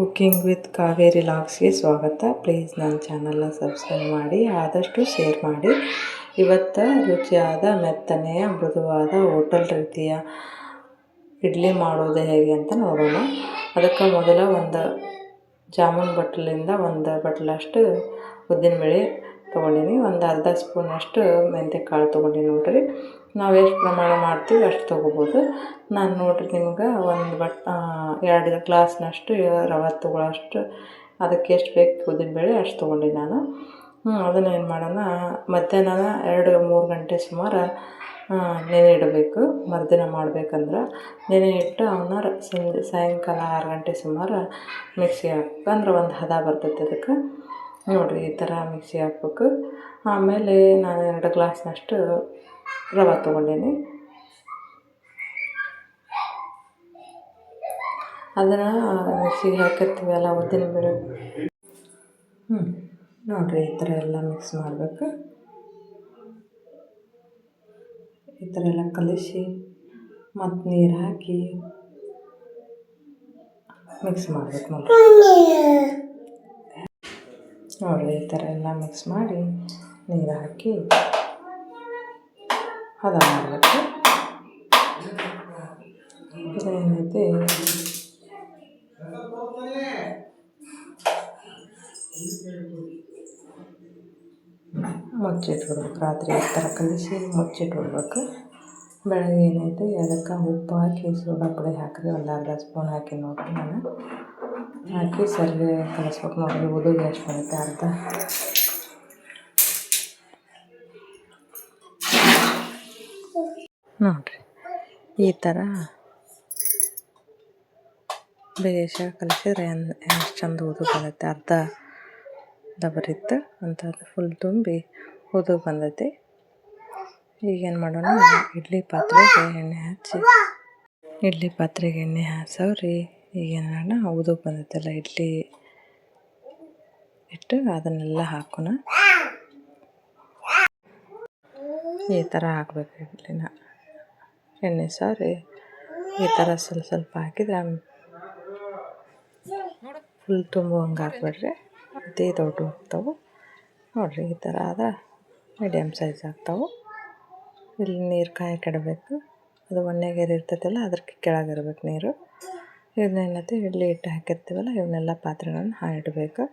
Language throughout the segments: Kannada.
ಕುಕ್ಕಿಂಗ್ ವಿತ್ ಕಾವೇರಿ ಲಾಗ್ಸ್ಗೆ ಸ್ವಾಗತ. ಪ್ಲೀಸ್ ನನ್ನ ಚಾನಲ್ನ ಸಬ್ಸ್ಕ್ರೈಬ್ ಮಾಡಿ, ಆದಷ್ಟು ಶೇರ್ ಮಾಡಿ. ಇವತ್ತು ರುಚಿಯಾದ, ಮೆತ್ತನೆಯ, ಮೃದುವಾದ ಹೋಟೆಲ್ ರೀತಿಯ ಇಡ್ಲಿ ಮಾಡೋದು ಹೇಗೆ ಅಂತ ನೋಡೋಣ. ಅದಕ್ಕೆ ಮೊದಲ ಒಂದು ಜಾಮೂನ್ ಬಟ್ಲಿಂದ ಒಂದು ಬಟ್ಲಷ್ಟು ಉದ್ದಿನ ಬೇಳೆ ತೊಗೊಂಡೀನಿ. ಒಂದು ಅರ್ಧ ಸ್ಪೂನಷ್ಟು ಮೆಂತ್ಯ ಕಾಳು ತೊಗೊಂಡೀನಿ ನೋಡಿರಿ. ನಾವು ಎಷ್ಟು ಪ್ರಮಾಣ ಮಾಡ್ತೀವಿ ಅಷ್ಟು ತೊಗೋಬೋದು. ನಾನು ನೋಡಿರಿ ನಿಮ್ಗೆ ಒಂದು ಬಟ್ ಎರಡು ಗ್ಲಾಸ್ನಷ್ಟು ರವೆ ತೊಗೊಳ್ಳೋಷ್ಟು ಅದಕ್ಕೆ ಎಷ್ಟು ಬೇಕು ಉದ್ದಿನಬೇಳೆ ಅಷ್ಟು ತೊಗೊಂಡೆ ನಾನು. ಅದನ್ನು ಏನು ಮಾಡೋಣ ಮಧ್ಯಾಹ್ನ ಎರಡು ಮೂರು ಗಂಟೆ ಸುಮಾರು ನೆನೆ ಇಡಬೇಕು. ಮರುದಿನ ಮಾಡ್ಬೇಕಂದ್ರೆ ನೆನೆ ಇಟ್ಟು ಅವನ್ನ ಸಂಜೆ, ಸಾಯಂಕಾಲ ಆರು ಗಂಟೆ ಸುಮಾರು ಮಿಕ್ಸಿ ಹಾಕ್ಬೇಕು. ಅಂದ್ರೆ ಒಂದು ಹದ ಬರ್ತೈತೆ ಅದಕ್ಕೆ. ನೋಡಿರಿ ಈ ಥರ ಮಿಕ್ಸಿ ಹಾಕ್ಬೇಕು. ಆಮೇಲೆ ನಾನು ಎರಡು ಗ್ಲಾಸ್ನಷ್ಟು ರವೆ ತೊಗೊಂಡೇನೆ. ಅದನ್ನು ಮಿಕ್ಸಿಗೆ ಉದ್ದಿನ ಬೇಳೆ. ಹ್ಞೂ ನೋಡಿರಿ ಈ ಥರ ಎಲ್ಲ ಮಿಕ್ಸ್ ಮಾಡಬೇಕು. ಈ ಥರ ಎಲ್ಲ ಕಲಿಸಿ ಮತ್ತು ನೀರು ಹಾಕಿ ಮಿಕ್ಸ್ ಮಾಡಬೇಕು ನೋಡಿರಿ. ಈ ಥರ ಎಲ್ಲ ಮಿಕ್ಸ್ ಮಾಡಿ ನೀರು ಹಾಕಿ ಮಾಡಬೇಕು ಇದೇನೈತಿ ಮುಚ್ಚಿಟ್ಬಿಡ್ಬೇಕು ರಾತ್ರಿ ಥರ ಕಲಿಸಿ ಮುಚ್ಚಿಟ್ಬಿಡ್ಬೇಕು ಬೆಳಗ್ಗೆ ಏನೈತೆ? ಅದಕ್ಕೆ ಉಪ್ಪು ಹಾಕಿ, ಸೋಡಾ ಪುಡಿ ಹಾಕಿದೆ ಒಂದು ಅರ್ಧ ಸ್ಪೂನ್ ಹಾಕಿ ನೋಡಿರಿ ನಾನು. ಹಾಕಿ ಸರಿ ಕಲಿಸ್ಬೇಕು. ನೋಡಿ ಉದುಗೆ ಎಷ್ಟು ಬರುತ್ತೆ, ಅರ್ಧ. ನೋಡಿರಿ. ಈ ಥರ ಬೇಷ ಕಲಿಸಿದ್ರೆ ಎಷ್ಟು ಚಂದ ಹುದು ಬರುತ್ತೆ ಅರ್ಧ ದಬರಿತ್ತು ಅದು ಫುಲ್ ತುಂಬಿ ಉದು ಬಂದೈತಿ. ಈಗೇನು ಮಾಡೋಣ, ಇಡ್ಲಿ ಪಾತ್ರೆಗೆ ಎಣ್ಣೆ ಹಚ್ಚಿ ಇಡ್ಲಿ ಪಾತ್ರೆಗೆ ಎಣ್ಣೆ ಹಾಸವ್ರಿ ಈಗೇನು ಮಾಡೋಣ ಉದು ಬಂದೈತಲ್ಲ ಇಡ್ಲಿ ಇಟ್ಟು ಅದನ್ನೆಲ್ಲ ಹಾಕೋಣ. ಈ ಥರ ಹಾಕ್ಬೇಕು ಇಡ್ಲಿನ. ಎಣ್ಣೆ ಸಾರಿ ಈ ಥರ ಸ್ವಲ್ಪ ಸ್ವಲ್ಪ ಹಾಕಿದ್ರೆ ಫುಲ್ ತುಂಬುವಂಗೆ ಹಾಕ್ಬೇಡ್ರಿ ಅದೇ ದೊಡ್ಡ ಹೋಗ್ತವೆ ನೋಡಿರಿ ಈ ಥರ ಆದ್ರೆ ಮೀಡಿಯಮ್ ಸೈಜ್ ಆಗ್ತವೆ ಇಲ್ಲಿ ನೀರು ಕಾಯಿ ಕೆಡಬೇಕು ಅದು ಒನ್ನೆಗೇರಿ ಇರ್ತೈತಲ್ಲ ಅದಕ್ಕೆ ಕೆಳಗಿರ್ಬೇಕು ನೀರು ಇವನ್ನೇನತ್ತೆ ಇಡ್ಲಿ ಹಿಟ್ಟು ಹಾಕಿರ್ತೀವಲ್ಲ ಇವನ್ನೆಲ್ಲ ಪಾತ್ರೆಗಳನ್ನು ಹಾಕಿಡ್ಬೇಕು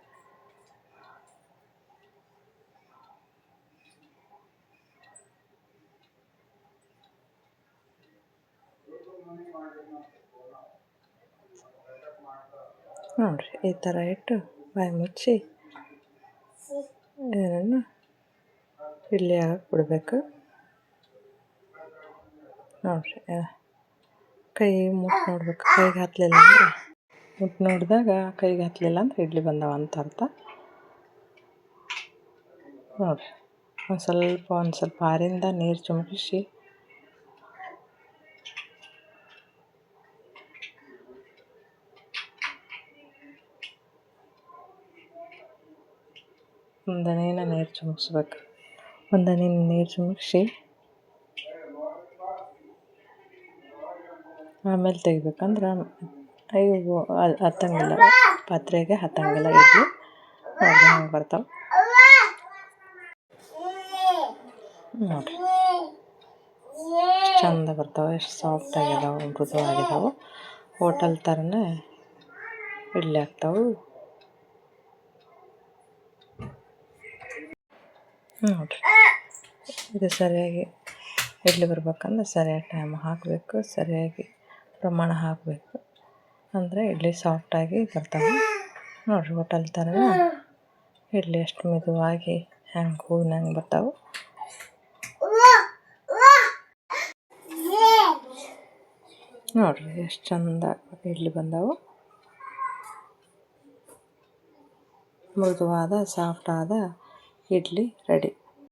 ನೋಡಿರಿ, ಈ ಥರ ಇಟ್ಟು ಬಾಯಿ ಮುಚ್ಚಿ ಇದನ್ನು ಇಡ್ಲಿ ಆಗಕ್ಕೆ ಬಿಡಬೇಕು. ನೋಡಿರಿ ಕೈ ಮುಟ್ಟು ನೋಡ್ಬೇಕು. ಕೈಗೆ ಹತ್ತಲಿಲ್ಲ ಅಂದ್ರೆ ಮುಟ್ಟು ನೋಡಿದಾಗ ಕೈಗೆ ಹತ್ತಲಿಲ್ಲ ಅಂದ್ರೆ ಇಡ್ಲಿ ಬಂದವ ಅಂತ ಅರ್ಥ. ನೋಡಿರಿ, ಒಂದು ಸ್ವಲ್ಪ ಒಂದು ಸ್ವಲ್ಪ ಆರಿಂದ ನೀರು ಚುಮುಕಿಸಿ ಒಂದು ನೀರು ಚುಮುಕ್ಸ್ಬೇಕು. ಒಂದು ನೀರು ಚುಮುಕ್ಸಿ. ಆಮೇಲೆ ತೆಗಿಬೇಕಂದ್ರೆ ಅಯ್ಯೋ ಹತ್ತಂಗಿಲ್ಲ. ಪಾತ್ರೆಗೆ ಹತ್ತಂಗಿಲ್ಲ, ಇಡ್ಲಿ. ನೋಡ್ರಿ ಹಂಗೆ ಬರ್ತಾವೆ. ನೋಡಿರಿ. ಚಂದ ಬರ್ತಾವೆ, ಎಷ್ಟು ಸಾಫ್ಟ್ ಆಗಿದಾವೆ, ಮೃದುವಾಗಿದಾವೆ. ಹೋಟೆಲ್ ಥರನೇ ಇಡ್ಲಿ ಆಗ್ತಾವೆ ನೋಡಿರಿ. ಇದು ಸರಿಯಾಗಿ ಇಡ್ಲಿ ಬರ್ಬೇಕಂದ್ರೆ ಸರಿಯಾಗಿ ಟೈಮ್ ಹಾಕಬೇಕು, ಸರಿಯಾಗಿ ಪ್ರಮಾಣ ಹಾಕಬೇಕು. ಅಂದರೆ ಇಡ್ಲಿ ಸಾಫ್ಟಾಗಿ ಬರ್ತವೆ ನೋಡಿರಿ ಹೋಟೆಲ್ ಥರ ಇಡ್ಲಿ ಎಷ್ಟು ಮೆದುವಾಗಿ ಹೆಂಗೆ ಹೂವಿನಂಗೆ ಬರ್ತಾವೆ. ನೋಡಿರಿ ಎಷ್ಟು ಚಂದ ಇಡ್ಲಿ ಬಂದವು. ಮೃದುವಾದ ಸಾಫ್ಟಾದ ಇಡ್ಲಿ ರೆಡಿ